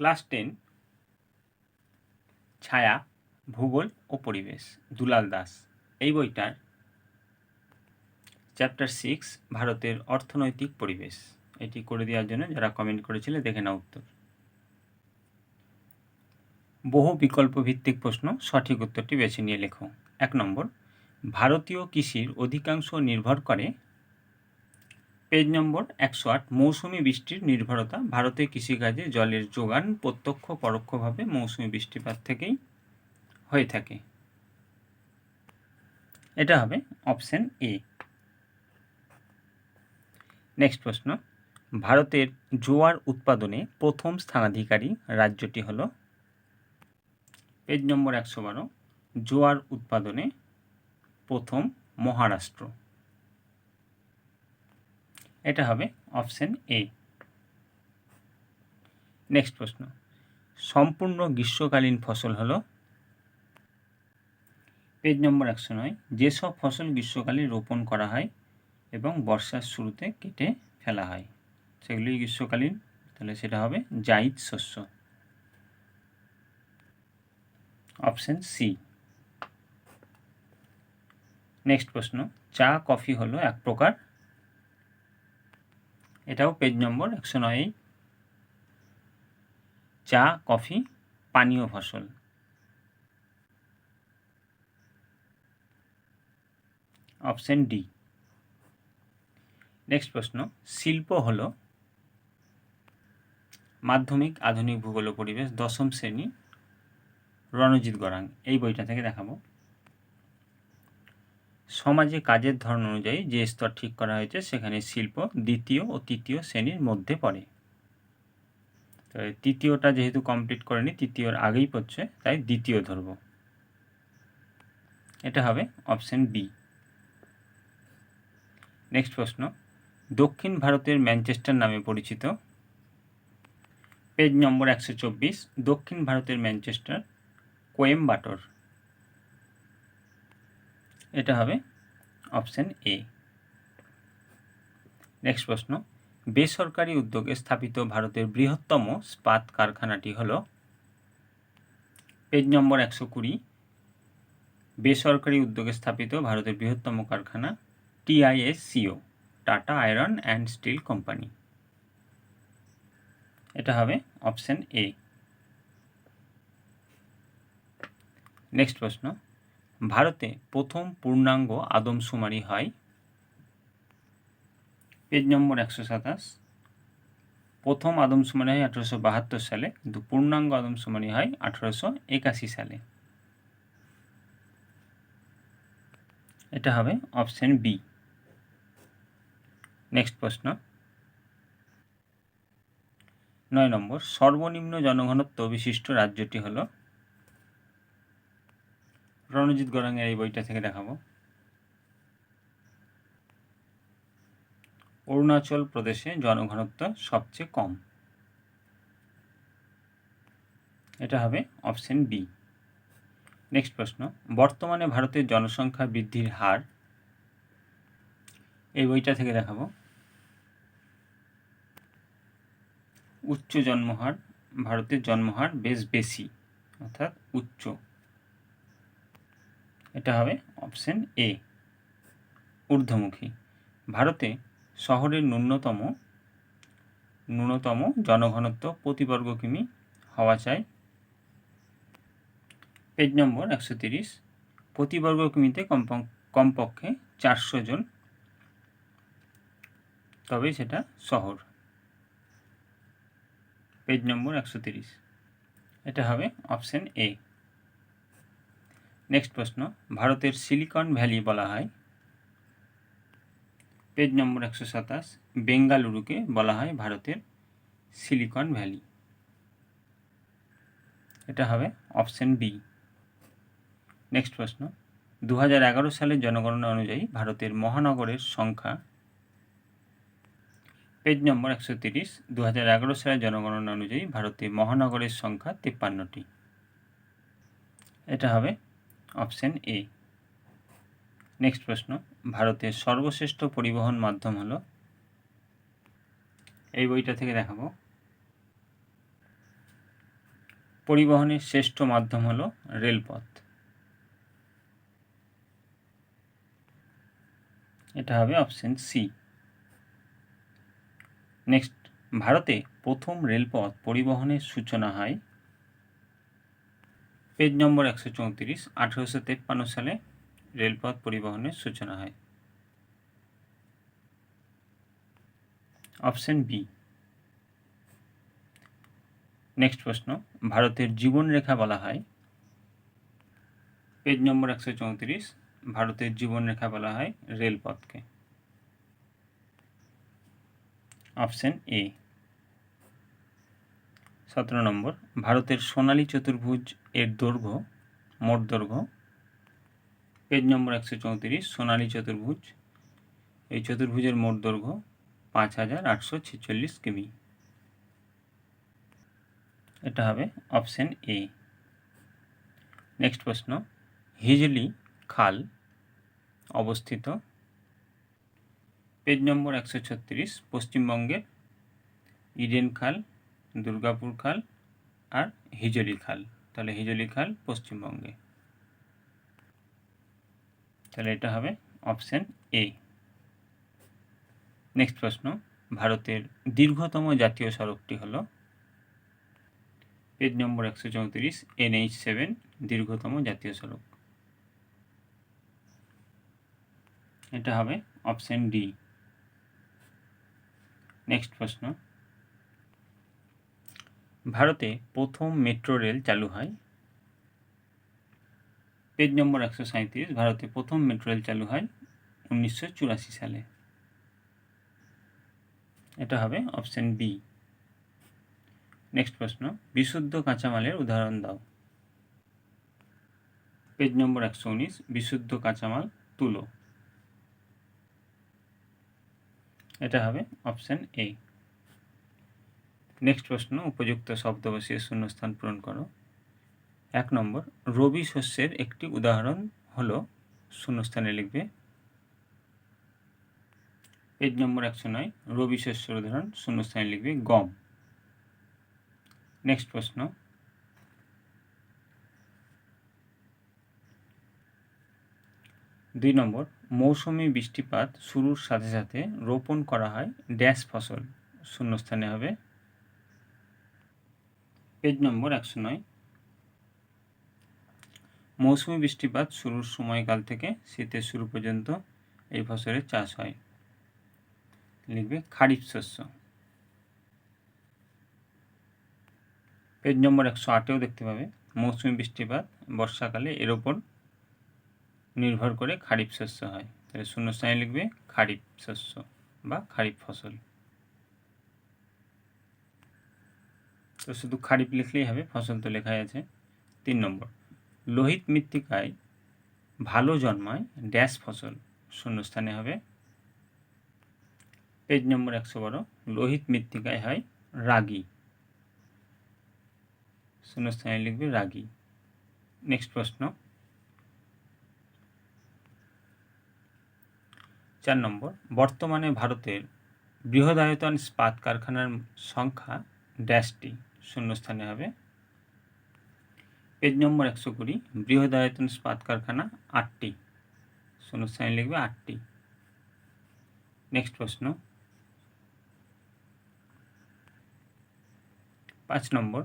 Class ten, ছায়া, ভূগোল ও পরিবেশ, দুলাল দাস। এই বইটার চ্যাপ্টার সিক্স, ভারতের অর্থনৈতিক পরিবেশ। এটি করে দেওয়ার জন্য যারা কমেন্ট করেছিলে, দেখে নাও উত্তর। বহু বিকল্প ভিত্তিক প্রশ্ন, সঠিক উত্তরটি বেছে নিয়ে লেখো। এক নম্বর, ভারতীয় কৃষির অধিকাংশ নির্ভর করে পেজ নম্বর একশো আট, মৌসুমি বৃষ্টির নির্ভরতা ভারতের কৃষিকাজে জলের যোগান প্রত্যক্ষ পরোক্ষভাবে মৌসুমি বৃষ্টিপাত থেকেই হয়ে থাকে। এটা হবে অপশন এ। নেক্সট প্রশ্ন। ভারতের জোয়ার উৎপাদনে প্রথম স্থানাধিকারী রাজ্যটি হল? পেজ নম্বর একশো বারো, জোয়ার উৎপাদনে প্রথম মহারাষ্ট্র। এটা হবে অপশন এ। নেক্সট প্রশ্ন। সম্পূর্ণ গ্রীষ্মকালীন ফসল হলো? পেজ নম্বর একশো নয়। যেসব ফসল গ্রীষ্মকালে রোপণ করা হয় এবং বর্ষার শুরুতে কেটে ফেলা হয়, সেগুলি গ্রীষ্মকালীন, তাহলে সেটা হবে জাইদ শস্য। Option C. নেক্সট প্রশ্ন, চা, কফি হলো এক প্রকার এটাও পেজ নম্বর একশো নয়। চা, কফি, পানীয় ফসল। অপশন ডি নেক্সট প্রশ্ন, শিল্প হল মাধ্যমিক, আধুনিক ভূগোল পরিবেশ, দশম শ্রেণি, রণজিৎ গরাং এই বইটা থেকে দেখাবো। সমাজে কাজের ধরন অনুযায়ী যে স্তর ঠিক করা হয়েছে, সেখানে শিল্প দ্বিতীয় ও তৃতীয় শ্রেণির মধ্যে পড়ে। তো তৃতীয়টা যেহেতু কমপ্লিট করেনি, তৃতীয়র আগেই পড়ছে, তাই দ্বিতীয় ধরব। এটা হবে অপশন বি নেক্সট প্রশ্ন। দক্ষিণ ভারতের ম্যানচেস্টার নামে পরিচিত। পেজ নম্বর একশো চব্বিশ, দক্ষিণ ভারতের ম্যানচেস্টার কোয়েম্বাটোর। এটা হবে অপশন এ। নেক্সট প্রশ্ন, বেসরকারি উদ্যোগে স্থাপিত ভারতের বৃহত্তম স্পাত কারখানাটি হল পেজ নম্বর একশো কুড়ি। বেসরকারি উদ্যোগে স্থাপিত ভারতের বৃহত্তম কারখানা TISCO Tata iron and steel company. এটা হবে অপশন এ। নেক্সট প্রশ্ন ভারতে প্রথম পূর্ণাঙ্গ আদমশুমারি হয় পেজ নম্বর একশো সাতাশ। প্রথম আদমশুমারি হয় আঠেরোশো বাহাত্তর সালে, কিন্তু পূর্ণাঙ্গ আদমশুমারি হয় আঠেরোশো একাশি সালে। এটা হবে অপশান বি। নেক্সট প্রশ্ন। নয় নম্বর, সর্বনিম্ন জনঘনত্ব বিশিষ্ট রাজ্যটি হল রণজিৎ গরাঙের এই বইটা থেকে দেখাবো। অরুণাচল প্রদেশে জনঘনত্ব সবচেয়ে কম। এটা হবে অপশন বি। নেক্সট প্রশ্ন, বর্তমানে ভারতের জনসংখ্যা বৃদ্ধির হার? এই বইটা থেকে দেখাবো। উচ্চ জন্মহার, ভারতের জন্মহার বেশ বেশি, অর্থাৎ উচ্চ। এটা হবে অপশন এ ঊর্ধ্বমুখী। ভারতে শহরের ন্যূনতম ন্যূনতম জনঘনত্ব প্রতি বর্গ কিমি হওয়া চাই। পেজ নম্বর একশো তিরিশ প্রতি বর্গ কিমিতে কমপক্ষে চারশো জন। তবেই সেটা শহর। পেজ নম্বর একশো তিরিশ, এটা হবে অপশন এ নেক্সট প্রশ্ন, ভারতের সিলিকন ভ্যালি বলা হয়। পেজ নম্বর একশো সাতাশ, বেঙ্গালুরুকে বলা হয় ভারতের সিলিকন ভ্যালি। এটা হবে অপশন বি। নেক্সট প্রশ্ন দু এগারো সালের জনগণনা অনুযায়ী ভারতের মহানগরের সংখ্যা। পেজ নম্বর একশো তিরিশ দু হাজার এগারো সালের জনগণনা অনুযায়ী ভারতে মহানগরের সংখ্যা তিপ্পান্নটি। এটা হবে অপশন এ। নেক্সট প্রশ্ন, ভারতের সর্বশ্রেষ্ঠ পরিবহন মাধ্যম হলো? এই বইটা থেকে দেখাবো। পরিবহনের শ্রেষ্ঠ মাধ্যম হলো রেলপথ। এটা হবে অপশন সি। নেক্সট, ভারতে প্রথম রেলপথ পরিবহনের সূচনা হয় পেজ নম্বর একশো চৌত্রিশ, আঠেরোশো তেপ্পান্ন সালে রেলপথ পরিবহনের সূচনা হয়। Option B. নেক্সট প্রশ্ন, ভারতের জীবনরেখা বলা হয়। পেজ নম্বর একশো চৌত্রিশ, ভারতের জীবনরেখা বলা হয় রেলপথকে। Option A. সতেরো নম্বর, ভারতের সোনালী চতুর্ভুজ এর দৈর্ঘ্য, মোট দৈর্ঘ্য। পেজ নম্বর একশো চৌত্রিশ, সোনালী চতুর্ভুজ। এই চতুর্ভুজের মোট দৈর্ঘ্য পাঁচ হাজার আটশো ছেচল্লিশ কিমি। এটা হবে অপশন এ। নেক্সট প্রশ্ন, হিজলি খাল অবস্থিত? পেজ নম্বর একশো ছত্রিশ, পশ্চিমবঙ্গের ইডেন খাল দুর্গাপুর খাল আর হিজলি খাল। তাহলে হিজলি খাল পশ্চিমবঙ্গে। তাহলে এটা হবে অপশন এ। নেক্সট প্রশ্ন, ভারতের দীর্ঘতম জাতীয় সড়কটি হল পেজ নম্বর একশো চৌত্রিশ, এনএইচ সেভেন, দীর্ঘতম জাতীয় সড়ক। এটা হবে অপশন ডি। নেক্সট প্রশ্ন ভারতে প্রথম মেট্রো রেল চালু হয়। পেজ নম্বর একশো সাঁত্রিশ ভারতে প্রথম মেট্রো রেল চালু হয় উনিশশো চুরাশি সালে। এটা হবে অপশন বি। নেক্সট প্রশ্ন, বিশুদ্ধ কাঁচামালের উদাহরণ দাও। পেজ নম্বর একশো উনিশ, বিশুদ্ধ কাঁচামাল তুলো। এটা হবে অপশন এ। নেক্সট প্রশ্ন, উপযুক্ত শব্দ বসিয়ে শূন্যস্থান পূরণ করো। এক নম্বর, রবি শস্যের একটি উদাহরণ হলো শূন্যস্থানে লিখবে। পেজ নম্বর একশো নয়, রবি শস্যের উদাহরণ, শূন্যস্থানে লিখবে গম। নেক্সট প্রশ্ন, দুই নম্বর, মৌসুমি বৃষ্টিপাত শুরুর সাথে সাথে রোপণ করা হয় ড্যাশ ফসল, শূন্যস্থানে হবে। পেজ নম্বর একশো নয়। মৌসুমি বৃষ্টিপাত শুরুর সময়কাল থেকে শীতের শুরু পর্যন্ত এই ফসলের চাষ হয়। লিখবে খারিফ শস্য। পেজ নম্বর একশো আটেও দেখতে পাবে, মৌসুমি বৃষ্টিপাত বর্ষাকালে এর ওপর নির্ভর করে খারিফ শস্য হয়। তাহলে শূন্যস্থানে লিখবে খারিফ শস্য বা খারিফ ফসল। তো শুধু খারিফ লিখলেই হবে, ফসল তো লেখাই আছে। তিন নম্বর, লোহিত মৃত্তিকায় ভালো জন্মায় ড্যাশ ফসল, শূন্যস্থানে হবে। পেজ নম্বর একশো বারো, লোহিত মৃত্তিকায় হয় রাগি। শূন্যস্থানে লিখবে রাগি। নেক্সট প্রশ্ন। চার নম্বর, বর্তমানে ভারতের বৃহদায়তন ইস্পাত কারখানার সংখ্যা ড্যাশটি। শূন্যস্থানে হবে। পেজ নম্বর একশো কুড়ি, বৃহদায়তন ইস্পাত কারখানা, আটটি। শূন্যস্থানে লিখবে আটটি। নেক্সট প্রশ্ন। পাঁচ নম্বর,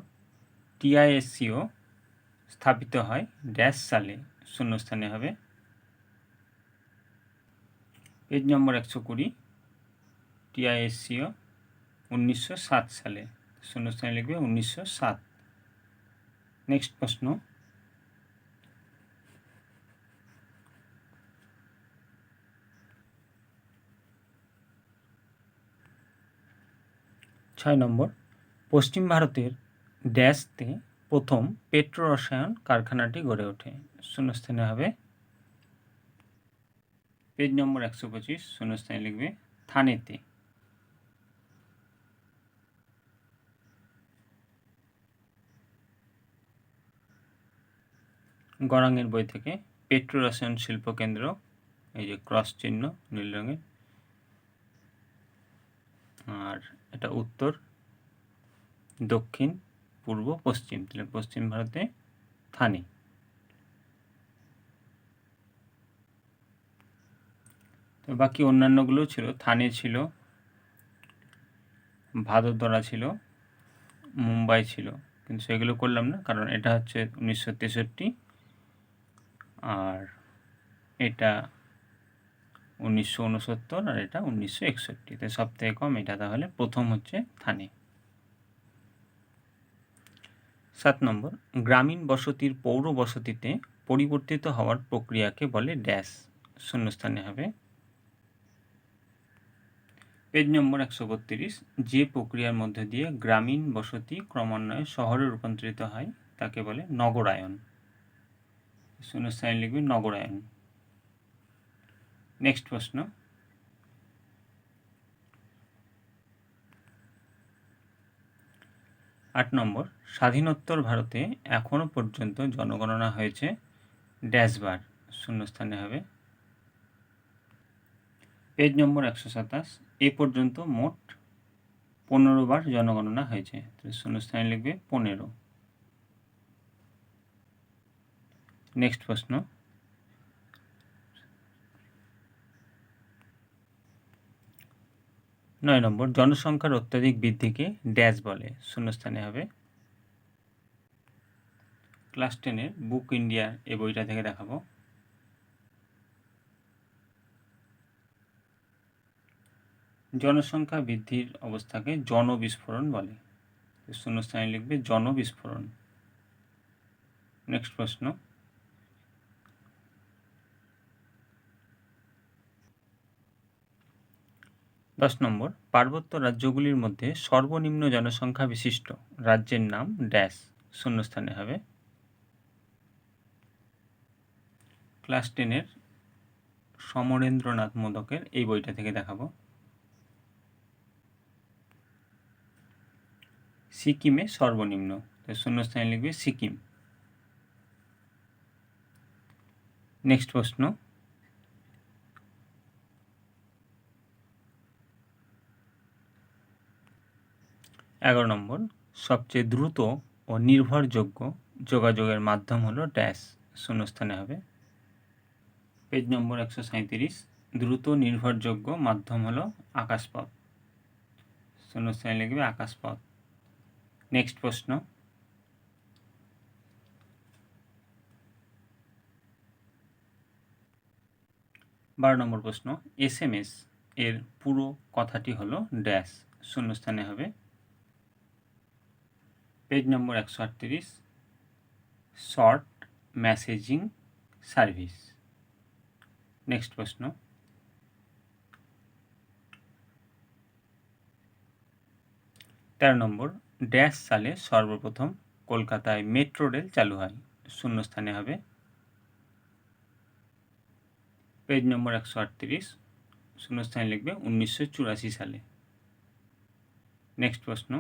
টিআইএসসিও স্থাপিত হয় ড্যাশ সালে, শূন্যস্থানে হবে। পেজ নম্বর একশো কুড়ি, টিআইএসসিও উনিশশো সাত সালে। শূন্যস্থানে লিখবে উনিশশো সাত। নেক্সট প্রশ্ন। ছয় নম্বর। পশ্চিম ভারতের ড্যাশতে প্রথম পেট্রো রসায়ন কারখানাটি গড়ে ওঠে। শূন্যস্থানে হবে। পেজ নম্বর একশো পঁচিশ, শূন্যস্থানে লিখবে থানেতে। গরাঙের বই থেকে পেট্রো রসায়ন শিল্প কেন্দ্র, এই যে ক্রস চিহ্ন নীল রঙের। আর এটা উত্তর, দক্ষিণ, পূর্ব, পশ্চিম। তাহলে পশ্চিম ভারতে থানে। তো বাকি অন্যান্যগুলো ছিল। থানে ছিল, ভাদোদরা ছিল, মুম্বাই ছিল। কিন্তু সেগুলো করলাম না, কারণ এটা হচ্ছে উনিশশো তেষট্টি। আর এটা উনিশশো উনসত্তর আর এটা উনিশশো একষট্টি। তো সব থেকে কম এটা তাহলে প্রথম হচ্ছে থানে। সাত নম্বর, গ্রামীণ বসতির পৌর বসতিতে পরিবর্তিত হওয়ার প্রক্রিয়াকে বলে ড্যাশ। শূন্যস্থানে হবে। পেজ নম্বর একশো বত্রিশ, যে প্রক্রিয়ার মধ্যে দিয়ে গ্রামীণ বসতি ক্রমান্বয়ে শহরে রূপান্তরিত হয়, তাকে বলে নগরায়ন। শূন্যস্থানে লিখবে নগরায়ন নেক্সট প্রশ্ন। আট নম্বর, স্বাধীনোত্তর ভারতে এখনও পর্যন্ত জনগণনা হয়েছে ড্যাশবার শূন্যস্থানে হবে। পেজ নম্বর একশো সাতাশ, এ পর্যন্ত মোট পনেরো বার জনগণনা হয়েছে শূন্যস্থানে লিখবে পনেরো। নেক্সট প্রশ্ন। নয় নম্বর, জনসংখ্যার অত্যাধিক বৃদ্ধিকে ড্যাশ বলে, শূন্যস্থানে হবে। ক্লাস টেনের বুক ইন্ডিয়া এই বইটা থেকে দেখাবো। জনসংখ্যা বৃদ্ধির অবস্থাকে জনবিস্ফোরণ বলে। শূন্যস্থানে লিখবে জনবিস্ফোরণ। নেক্সট প্রশ্ন। দশ নম্বর, পার্বত্য রাজ্যগুলির মধ্যে সর্বনিম্ন জনসংখ্যা বিশিষ্ট রাজ্যের নাম ড্যাশ শূন্যস্থানে হবে। ক্লাস টেনের সমরেন্দ্রনাথ মোদকের এই বইটা থেকে দেখাবো। সিকিমে সর্বনিম্ন শূন্যস্থানে লিখবে সিকিম। নেক্সট প্রশ্ন এগারো নম্বর, সবচেয়ে দ্রুত ও নির্ভরযোগ্য যোগাযোগের মাধ্যম হলো ড্যাশ, শূন্যস্থানে হবে। পেজ নম্বর একশো সাঁত্রিশ দ্রুত নির্ভরযোগ্য মাধ্যম হলো আকাশপথ। শূন্যস্থানে লিখবে আকাশপথ। নেক্সট প্রশ্ন। বারো নম্বর প্রশ্ন, এস এম এস এর পুরো কথাটি হলো ড্যাশ, শূন্যস্থানে হবে। পেজ নম্বর একশো আটত্রিশ, শর্ট মেসেজিং সার্ভিস। নেক্সট প্রশ্ন। তেরো নম্বর, ড্যাশ সালে সর্বপ্রথম কলকাতায় মেট্রো রেল চালু হয়। শূন্যস্থানে হবে। পেজ নম্বর একশো আটত্রিশ, শূন্যস্থানে লিখবে উনিশশো চুরাশি সালে। নেক্সট প্রশ্ন।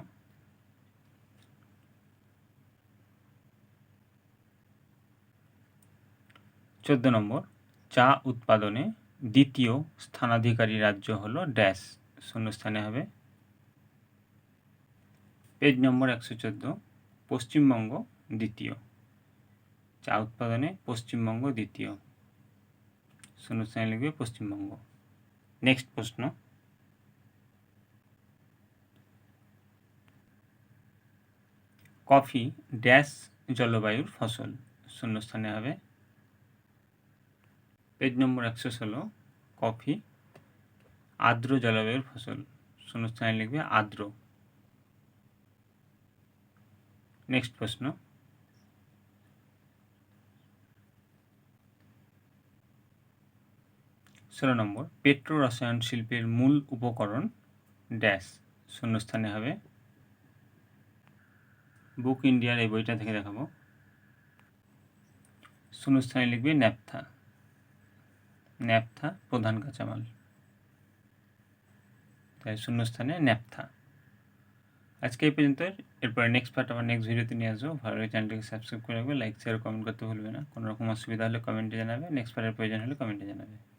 চোদ্দ নম্বর, চা উৎপাদনে দ্বিতীয় স্থানাধিকারী রাজ্য হলো ড্যাশ। শূন্যস্থানে হবে। পেজ নম্বর একশো চোদ্দ, পশ্চিমবঙ্গ দ্বিতীয়। চা উৎপাদনে পশ্চিমবঙ্গ দ্বিতীয়। শূন্যস্থানে লিখবে পশ্চিমবঙ্গ। নেক্সট প্রশ্ন। কফি ড্যাশ জলবায়ুর ফসল। শূন্যস্থানে হবে। পেজ নম্বর একশো ষোলো, কফি, আর্দ্র জলবায়ুর ফসল। শূন্যস্থানে লিখবে আর্দ্র। নেক্সট প্রশ্ন। ষোলো নম্বর, পেট্রো রসায়ন শিল্পের মূল উপকরণ ড্যাশ। শূন্যস্থানে হবে। বুক ইন্ডিয়ার এই বইটা থেকে দেখাবো। শূন্যস্থানে লিখবে ন্যাপথা। ন্যাপথা প্রধান কাঁচামাল। তাই শূন্যস্থানে ন্যাপথা। আজকে এই পর্যন্ত এরপরে নেক্সট পার্ট আবার নেক্সট ভিডিওতে নিয়ে আসব। ভালো লাগে চ্যানেলটিকে সাবস্ক্রাইব করে রাখবে লাইক শেয়ার কমেন্ট করতে ভুলবে না। কোনো রকম অসুবিধা হলে কমেন্টে জানাবে। নেক্সট পার্টের প্রয়োজন হলে কমেন্টে জানাবে।